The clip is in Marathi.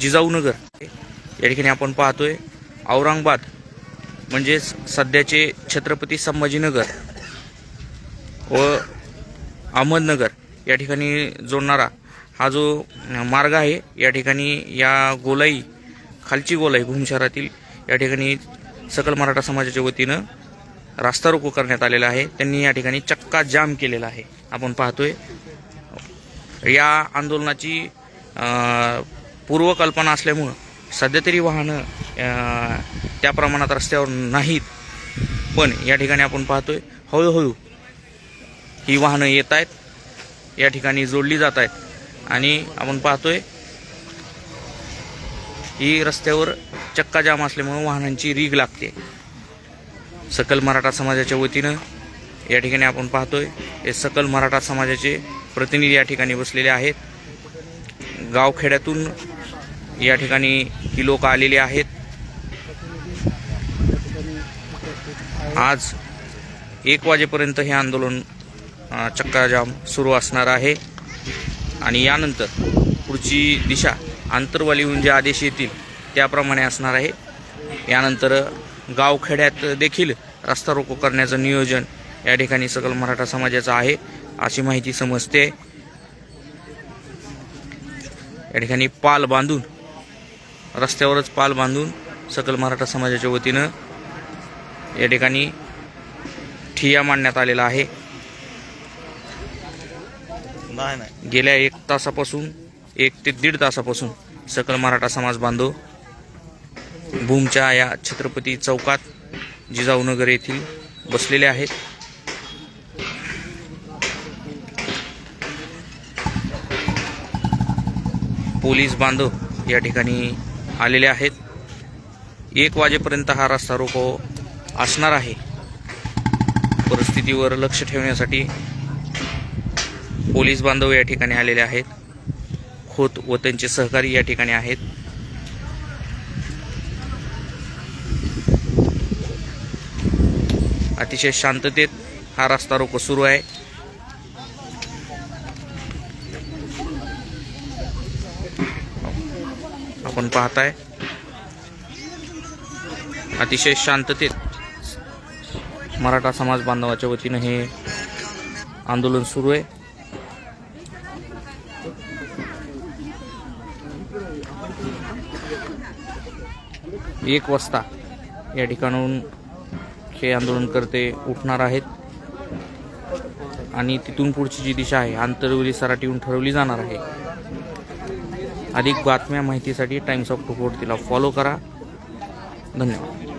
जिजाऊनगर. या ठिकाणी आपण पाहतोय औरंगाबाद म्हणजेच सध्याचे छत्रपती संभाजीनगर व अहमदनगर या ठिकाणी जोडणारा हा जो मार्ग आहे या ठिकाणी या गोलाई खालची गोलाई भूम शहरातील या ठिकाणी सकल मराठा समाजाच्या वतीनं रास्ता रोको करण्यात आलेला आहे. त्यांनी या ठिकाणी चक्का जाम केलेला आहे. आपण पाहतोय या आंदोलनाची पूर्वकल्पना असल्यामुळं सध्या तरी वाहनं त्या प्रमाणात रस्त्यावर नाहीत. पण या ठिकाणी आपण पाहतोय हळूहळू ही वाहनं येत आहेत या ठिकाणी जोडली जात आहेत. आणि आपण पाहतोय ही रस्त्यावर चक्का जाम असल्यामुळं वाहनांची रीग लागते. सकल मराठा समाजाच्या वतीनं या ठिकाणी आपण पाहतोय हे सकल मराठा समाजाचे प्रतिनिधी या ठिकाणी बसलेले आहेत. गावखेड्यातून या ठिकाणी ही लोक आलेली आहेत. आज एक वाजेपर्यंत हे आंदोलन चक्काजाम सुरू असणार आहे. आणि यानंतर पुढची दिशा आंतरवालीहून जे म्हणजे आदेश येतील त्याप्रमाणे असणार आहे. यानंतर गावखेड्यात देखील रस्ता रोको करण्याचं नियोजन या ठिकाणी सकल मराठा समाजाचं आहे अशी माहिती समजते. या ठिकाणी पाल बांधून रस्त्यावरच पाल बांधून सकल मराठा समाजाच्या वतीनं या ठिकाणी ठिया मांडण्यात आलेला आहे. गेल्या एक तासापासून एक ते दीड तासापासून सकल मराठा समाज बांधव भूमच्या या छत्रपती चौकात जिजाऊनगर येथील बसलेले आहेत. पोलीस बांधव या ठिकाणी आलेले आहेत. एक वाजेपर्यंत हा रस्ता रोको असणार आहे. परिस्थितीवर लक्ष ठेवण्यासाठी पोलीस बांधव या ठिकाणी आलेले आहेत. खोत व त्यांचे सहकारी या ठिकाणी आहेत. अतिशय शांततेत हा रस्ता रोको सुरू आहे. आपण पाहताय. अतिशय शांततेत मराठा समाज बांधवाच्या वतीनं हे आंदोलन सुरू आहे. एक वाजता या ठिकाणाहून हे आंदोलनकर्ते उठणार आहेत. आणि तिथून पुढची जी दिशा आहे आंतरवली सराटीहून ठरवली जाणार आहे. अधिक बातम्या माहितीसाठी टाइम्स ऑफ टुकोट तिला फॉलो करा. धन्यवाद.